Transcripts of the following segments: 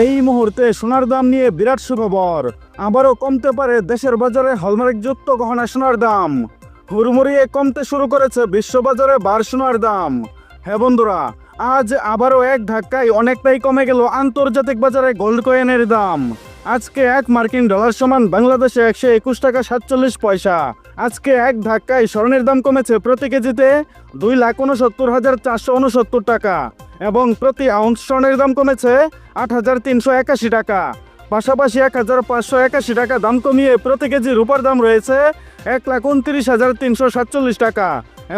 এই মুহূর্তে সোনার দাম নিয়ে বিরাট সুখবর। আবারও কমতে পারে দেশের বাজারে হলমার্কযুক্ত গহনা সোনার দাম। হুড়মুড়িয়ে কমতে শুরু করেছে বিশ্ববাজারে বার সোনার দাম। হ্যাঁ বন্ধুরা, আজ আবারও এক ধাক্কায় অনেকটাই কমে গেল আন্তর্জাতিক বাজারে গোল্ড কয়েনের দাম। আজকে এক মার্কিন ডলার সমান বাংলাদেশে একশো একুশ টাকা সাতচল্লিশ পয়সা। আজকে এক ধাক্কায় স্বর্ণের দাম কমেছে প্রতি কেজিতে দুই লাখ উনসত্তর হাজার চারশো উনসত্তর টাকা। এবং প্রতি আউন্স স্বর্ণের দাম কমেছে আট হাজার তিনশো একাশি টাকা। পাশাপাশি এক হাজার পাঁচশো একাশি টাকা দাম কমিয়ে প্রতি কেজি রূপার দাম রয়েছে এক লাখ উনত্রিশ হাজার তিনশো সাতচল্লিশ টাকা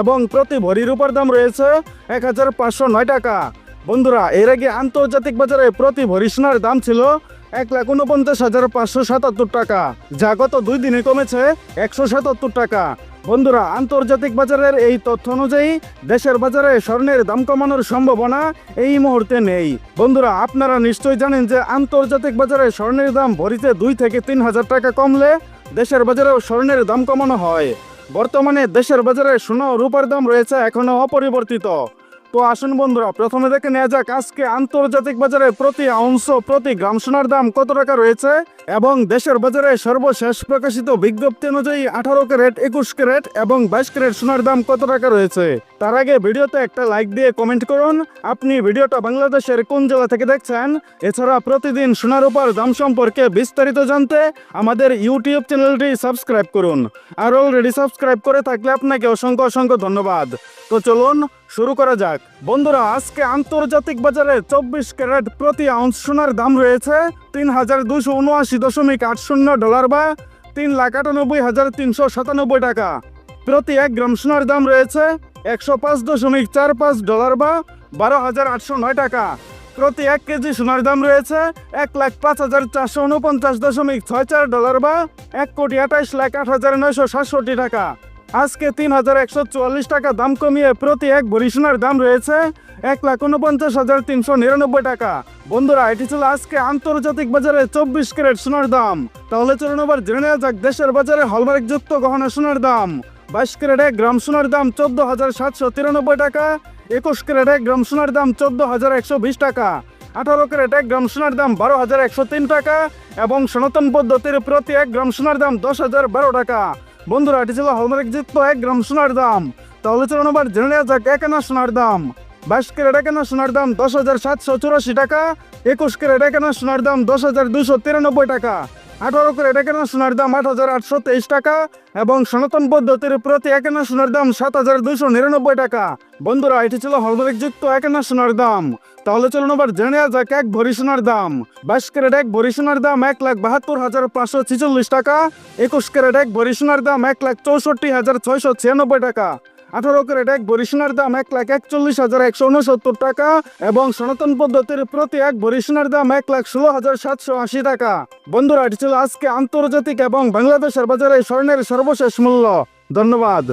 এবং প্রতি ভরি রূপার দাম রয়েছে এক হাজার পাঁচশো নয় টাকা। বন্ধুরা, এর আগে আন্তর্জাতিক বাজারে প্রতি ভরি সোনার দাম ছিল এক লাখ উনপঞ্চাশ হাজার পাঁচশো সাতাত্তর টাকা, যা গত দুই দিনে কমেছে একশো সাতাত্তর টাকা। বন্ধুরা, আন্তর্জাতিক বাজারের এই তথ্য অনুযায়ী দেশের বাজারে স্বর্ণের দাম কমানোর সম্ভাবনা এই মুহূর্তে নেই। বন্ধুরা, আপনারা নিশ্চয়ই জানেন যে আন্তর্জাতিক বাজারে স্বর্ণের দাম ভরিতে দুই থেকে তিন হাজার টাকা কমলে দেশের বাজারেও স্বর্ণের দাম কমানো হয়। বর্তমানে দেশের বাজারে সোনা রূপার দাম রয়েছে এখনও অপরিবর্তিত। তো আসুন বন্ধুরা, প্রথমে দেখে নেওয়া যাক আজকে আন্তর্জাতিক বাজারে প্রতি ও প্রতি গ্রাম সোনার দাম কত টাকা রয়েছে এবং দেশের বাজারে সর্বশেষ প্রকাশিত বিজ্ঞপ্তি অনুযায়ী আঠারো ক্যারেট, একুশ ক্যারেট এবং বাইশ ক্যারেট সোনার দাম কত টাকা রয়েছে? তার আগে ভিডিওতে একটা লাইক দিয়ে কমেন্ট করুন। আপনি ভিডিওটা বাংলাদেশের কোন জেলা থেকে দেখছেন? এছাড়া প্রতিদিন সোনার উপর দাম সম্পর্কে বিস্তারিত জানতে আমাদের ইউটিউব চ্যানেলটি সাবস্ক্রাইব করুন। আর অলরেডি সাবস্ক্রাইব করে থাকলে আপনাকে অসংখ্য অসংখ্য ধন্যবাদ। তো চলুন শুরু করা যাক। বন্ধুরা, আজকে আন্তর্জাতিক বাজারে চব্বিশ ক্যারেট প্রতি আউন্স সোনার দাম রয়েছে তিন হাজার দুশো উনআশি দশমিক আট শূন্য ডলার বা তিন লাখ আটানব্বই হাজার তিনশো সাতানব্বই টাকা। প্রতি এক গ্রাম সোনার দাম রয়েছে একশো পাঁচ দশমিক চার পাঁচ ডলার বা বারো হাজার আটশো নয় টাকা। প্রতি এক কেজি সোনার দাম রয়েছে এক লাখ পাঁচ হাজার চারশো উনপঞ্চাশ দশমিক ছয় চার ডলার বা এক কোটি আঠাইশ লাখ আট হাজার নয়শো সাতষট্টি টাকা। আজকে তিন হাজার একশো চুয়াল্লিশ টাকা দাম কমিয়ে প্রতি এক ভরি সোনার দাম রয়েছে এক লাখ উনপঞ্চাশ হাজার তিনশো নিরানব্বই টাকা। বন্ধুরা, এটি ছিল আজকে আন্তর্জাতিক বাজারে চব্বিশ ক্যারেট সোনার দাম। তাহলে চলুন আবার জেনে নেওয়া যাক দেশের বাজারে হলমার্কযুক্ত গহনা সোনার দাম। বাইশ ক্যারেট এক গ্রাম সোনার দাম চোদ্দ হাজার সাতশো তিরানব্বই টাকা, একুশ ক্যারেট এক গ্রাম সোনার দাম চোদ্দ হাজার একশো বিশ টাকা, আঠারো ক্যারেট এক গ্রাম সোনার দাম বারো হাজার একশো তিন টাকা এবং সনাতন পদ্ধতির প্রতি এক গ্রাম সোনার দাম দশ হাজার বারো টাকা। বন্ধুরা, এটি ছিল হলমার্ক হলমার্কযুক্ত এক গ্রাম সোনার দাম। তাহলে চলুন আবার জেনে নেওয়া যাক, এক আনা সোনার দাম। বাইশ ক্যারেট এক আনা সোনার দাম দশ হাজার সাতশো চুরাশি টাকা, একুশ ক্যারেট এক আনা সোনার দাম দশ হাজার দুশো তিরানব্বই টাকা। আঠারো ক্যারেট এক সোনার দাম আট হাজার আটশো তেইশ টাকা এবং সনাতন পদ্ধতির প্রতি একনা সোনার দাম সাত হাজার দুশো নিরানব্বই টাকা। বন্ধুরা, এটি ছিল হলমার্কযুক্ত এক আনা সোনার দাম। তাহলে চলুন আবার জেনে নেওয়া যাক এক ভরি সোনার দাম। বাইশ ক্যারেট এক ভরি সোনার দাম এক লাখ বাহাত্তর হাজার পাঁচশো ছিচল্লিশ টাকা। একুশ ক্যারেট এক ভরি সোনার দাম এক লাখ চৌষট্টি হাজার ছয়শো ছিয়ানব্বই টাকা। আঠারো ক্যারেট, এক বরিষ্ণার দাম এক লাখ একচল্লিশ হাজার একশো উনসত্তর টাকা এবং সনাতন পদ্ধতির প্রতি এক বরিষ্ণার দাম এক লাখ ষোলো হাজার সাতশো আশি টাকা। বন্ধুরা, এটি ছিল আজকে আন্তর্জাতিক এবং বাংলাদেশের বাজারে স্বর্ণের সর্বশেষ মূল্য। ধন্যবাদ।